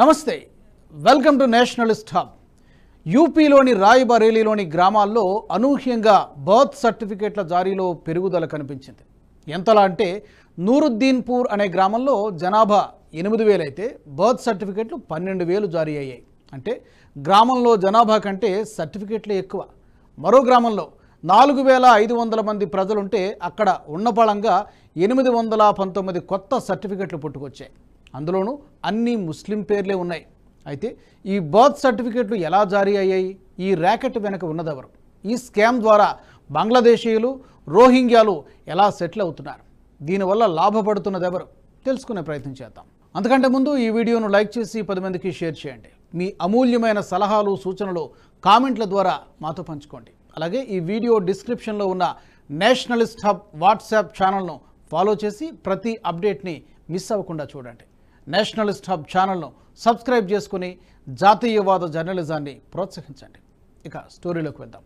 నమస్తే welcome to Nationalist hub. యూపీలోని రాయ్బరేలీలోని గ్రామాల్లో అనూహ్యంగా బర్త్ సర్టిఫికేట్ల జారీలో పెరుగుదల కనిపించింది. ఎంతలా అంటే నూరుద్దీన్పూర్ అనే గ్రామంలో జనాభా ఎనిమిది వేలైతే బర్త్ సర్టిఫికేట్లు పన్నెండు వేలు జారీ అయ్యాయి. అంటే గ్రామంలో జనాభా కంటే సర్టిఫికేట్లే ఎక్కువ. మరో గ్రామంలో నాలుగు వేల ఐదు వందల మంది ప్రజలుంటే అక్కడ ఉన్నపళంగా ఎనిమిది వందల పంతొమ్మిది కొత్త సర్టిఫికెట్లు పుట్టుకొచ్చాయి. అందులోనూ అన్ని ముస్లిం పేర్లే ఉన్నాయి. అయితే ఈ బర్త్ సర్టిఫికెట్లు ఎలా జారీ అయ్యాయి? ఈ ర్యాకెట్ వెనక ఉన్నదెవరు? ఈ స్కామ్ ద్వారా బంగ్లాదేశీయులు రోహింగ్యాలు ఎలా సెటిల్ అవుతున్నారు? దీనివల్ల లాభపడుతున్నదెవరు? తెలుసుకునే ప్రయత్నం చేద్దాం. అంతకంటే ముందు ఈ వీడియోను లైక్ చేసి పది మందికి షేర్ చేయండి. మీ అమూల్యమైన సలహాలు సూచనలు కామెంట్ల ద్వారా మాతో పంచుకోండి. అలాగే ఈ వీడియో డిస్క్రిప్షన్లో ఉన్న నేషనలిస్ట్ హబ్ వాట్సాప్ ఛానల్ను ఫాలో చేసి ప్రతి అప్డేట్ని మిస్ అవ్వకుండా చూడండి. నేషనలిస్ట్ హబ్ ఛానల్ను సబ్స్క్రైబ్ చేసుకుని జాతీయవాద జర్నలిజాన్ని ప్రోత్సహించండి. ఇక స్టోరీలోకి వెళ్దాం.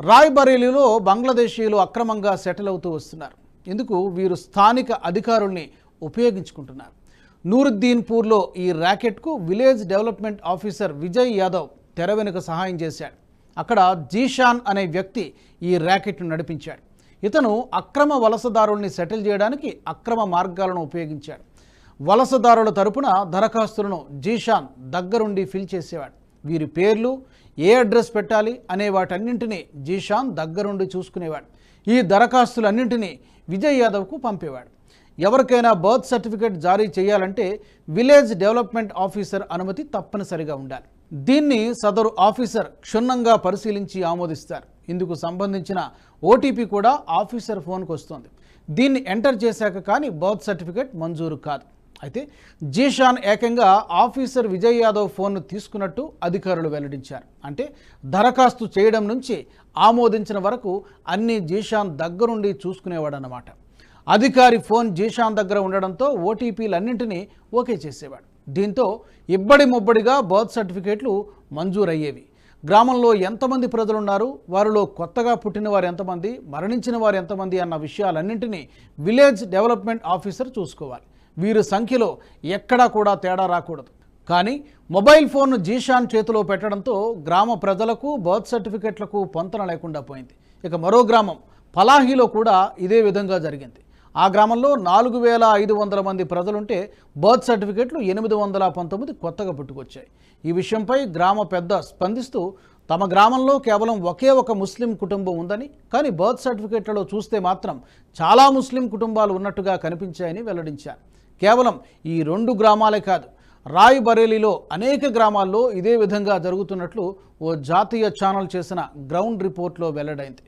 రాయ్బరేలీలో బంగ్లాదేశీయులు అక్రమంగా సెటిల్ అవుతూ వస్తున్నారు. ఇందుకు వీరు స్థానిక అధికారుల్ని ఉపయోగించుకుంటున్నారు. నూరుద్దీన్పూర్లో ఈ ర్యాకెట్కు village development officer Vijay Yadav తెర వెనుక సహాయం చేశాడు. అక్కడ జీషాన్ అనే వ్యక్తి ఈ ర్యాకెట్ను నడిపించాడు. ఇతను అక్రమ వలసదారుల్ని సెటిల్ చేయడానికి అక్రమ మార్గాలను ఉపయోగించాడు. వలసదారుల తరపున దరఖాస్తులను జీషాన్ దగ్గరుండి ఫిల్ చేసేవాడు. వీరి పేర్లు ఏ అడ్రస్ పెట్టాలి అనే వాటన్నింటినీ జీషాన్ దగ్గరుండి చూసుకునేవాడు. ఈ దరఖాస్తులన్నింటినీ విజయ్ యాదవ్కు పంపేవాడు. ఎవరికైనా బర్త్ సర్టిఫికేట్ జారీ చేయాలంటే విలేజ్ డెవలప్మెంట్ ఆఫీసర్ అనుమతి తప్పనిసరిగా ఉండాలి. దీన్ని సదరు ఆఫీసర్ క్షుణ్ణంగా పరిశీలించి ఆమోదిస్తారు. ఇందుకు సంబంధించిన ఓటీపీ కూడా ఆఫీసర్ ఫోన్కు వస్తుంది దీన్ని ఎంటర్ చేశాక కానీ బర్త్ సర్టిఫికేట్ మంజూరు కాదు. అయితే జీషాన్ ఏకంగా ఆఫీసర్ విజయ్ యాదవ్ ఫోన్ను తీసుకున్నట్టు అధికారులు వెల్లడించారు. అంటే దరఖాస్తు చేయడం నుంచి ఆమోదించిన వరకు అన్ని జీషాన్ దగ్గరుండి చూసుకునేవాడన్నమాట. అధికారి ఫోన్ జీషాన్ దగ్గర ఉండడంతో ఓటీపీలన్నింటినీ ఓకే చేసేవాడు. దీంతో ఇబ్బడి ముబ్బడిగా బర్త్ సర్టిఫికేట్లు మంజూరయ్యేవి. గ్రామంలో ఎంతమంది ప్రజలున్నారు? వారిలో కొత్తగా పుట్టిన వారు ఎంతమంది? మరణించిన వారు ఎంతమంది? అన్న విషయాలన్నింటినీ విలేజ్ డెవలప్మెంట్ ఆఫీసర్ చూసుకోవాలి. వీరి సంఖ్యలో ఎక్కడా కూడా తేడా రాకూడదు. కానీ మొబైల్ ఫోన్ను జీషాన్ చేతిలో పెట్టడంతో గ్రామ ప్రజలకు బర్త్ సర్టిఫికెట్లకు పొంతన లేకుండా పోయింది. ఇక మరో గ్రామం పలాహీలో కూడా ఇదే విధంగా జరిగింది. ఆ గ్రామంలో నాలుగు వేల ఐదు వందల మంది ప్రజలుంటే బర్త్ సర్టిఫికెట్లు ఎనిమిది వందల పంతొమ్మిది కొత్తగా పుట్టుకొచ్చాయి. ఈ విషయంపై గ్రామ పెద్ద స్పందిస్తూ తమ గ్రామంలో కేవలం ఒకే ఒక ముస్లిం కుటుంబం ఉందని కానీ బర్త్ సర్టిఫికెట్లలో చూస్తే మాత్రం చాలా ముస్లిం కుటుంబాలు ఉన్నట్టుగా కనిపించాయని వెల్లడించారు. కేవలం ఈ రెండు గ్రామాలే కాదు రాయ్ బరేలీలో అనేక గ్రామాల్లో ఇదే విధంగా జరుగుతున్నట్లు ఓ జాతీయ ఛానల్ చేసిన గ్రౌండ్ రిపోర్ట్లో వెల్లడైంది.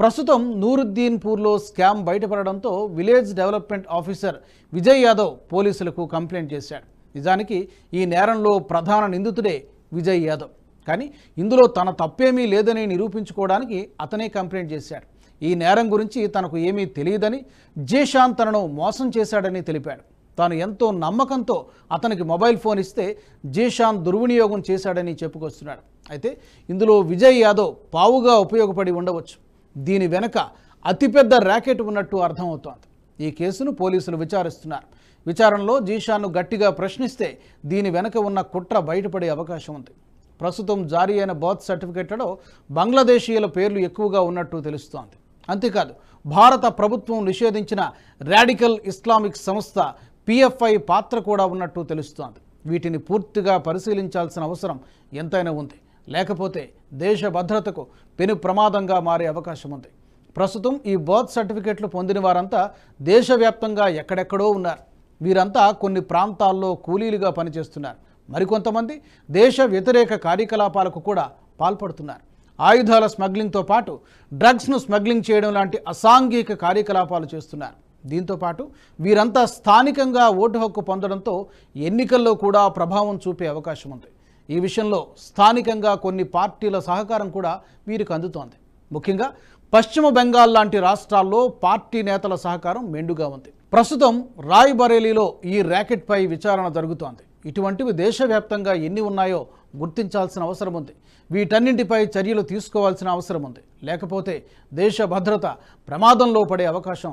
ప్రస్తుతం నూరుద్దీన్పూర్లో scam బయటపడడంతో village development officer Vijay Yadav పోలీసులకు కంప్లైంట్ చేశాడు. నిజానికి ఈ నేరంలో ప్రధాన నిందితుడే విజయ్ యాదవ్. కానీ ఇందులో తన తప్పేమీ లేదని నిరూపించుకోవడానికి అతనే కంప్లైంట్ చేశాడు. ఈ నేరం గురించి తనకు ఏమీ తెలియదని జేషాన్ తనను మోసం చేశాడని తెలిపాడు. తాను ఎంతో నమ్మకంతో అతనికి మొబైల్ ఫోన్ ఇస్తే జీషాన్ దుర్వినియోగం చేశాడని చెప్పుకొస్తున్నాడు. అయితే ఇందులో విజయ్ యాదవ్ పావుగా ఉపయోగపడి ఉండవచ్చు. దీని వెనక అతిపెద్ద ర్యాకెట్ ఉన్నట్టు అర్థమవుతోంది. ఈ కేసును పోలీసులు విచారిస్తున్నారు. విచారణలో జీషాన్ను గట్టిగా ప్రశ్నిస్తే దీని వెనక ఉన్న కుట్ర బయటపడే అవకాశం ఉంది. ప్రస్తుతం జారీ అయిన బర్త్ సర్టిఫికెట్లలో బంగ్లాదేశీయుల పేర్లు ఎక్కువగా ఉన్నట్టు తెలుస్తోంది. అంతేకాదు భారత ప్రభుత్వం నిషేధించిన రాడికల్ ఇస్లామిక్ సంస్థ పిఎఫ్ఐ పాత్ర కూడా ఉన్నట్టు తెలుస్తోంది. వీటిని పూర్తిగా పరిశీలించాల్సిన అవసరం ఎంతైనా ఉంది. లేకపోతే దేశ భద్రతకు పెను ప్రమాదంగా మారే అవకాశం ఉంది. ప్రస్తుతం ఈ బర్త్ సర్టిఫికెట్లు పొందిన వారంతా దేశవ్యాప్తంగా ఎక్కడెక్కడో ఉన్నారు. వీరంతా కొన్ని ప్రాంతాల్లో కూలీలుగా పనిచేస్తున్నారు. మరికొంతమంది దేశ వ్యతిరేక కార్యకలాపాలకు కూడా పాల్పడుతున్నారు. ఆయుధాల స్మగ్లింగ్తో పాటు డ్రగ్స్ను స్మగ్లింగ్ చేయడం లాంటి అసాంఘిక కార్యకలాపాలు చేస్తున్నారు. దీంతో పాటు వీరంతా స్థానికంగా ఓటు హక్కు పొందడంతో ఎన్నికల్లో కూడా ప్రభావం చూపే అవకాశం ఉంది. ఈ విషయంలో స్థానికంగా కొన్ని పార్టీల సహకారం కూడా వీరికి అందుతోంది. ముఖ్యంగా పశ్చిమ బెంగాల్ లాంటి రాష్ట్రాల్లో పార్టీ నేతల సహకారం మెండుగా ఉంది. ప్రస్తుతం రాయ్ బరేలీలో ఈ ర్యాకెట్పై విచారణ జరుగుతోంది. ఇటువంటివి దేశవ్యాప్తంగా ఎన్ని ఉన్నాయో గుర్తించాల్సిన అవసరం ఉంది. వీటన్నింటిపై చర్యలు తీసుకోవాల్సిన అవసరం ఉంది. లేకపోతే దేశ భద్రత ప్రమాదంలో పడే అవకాశం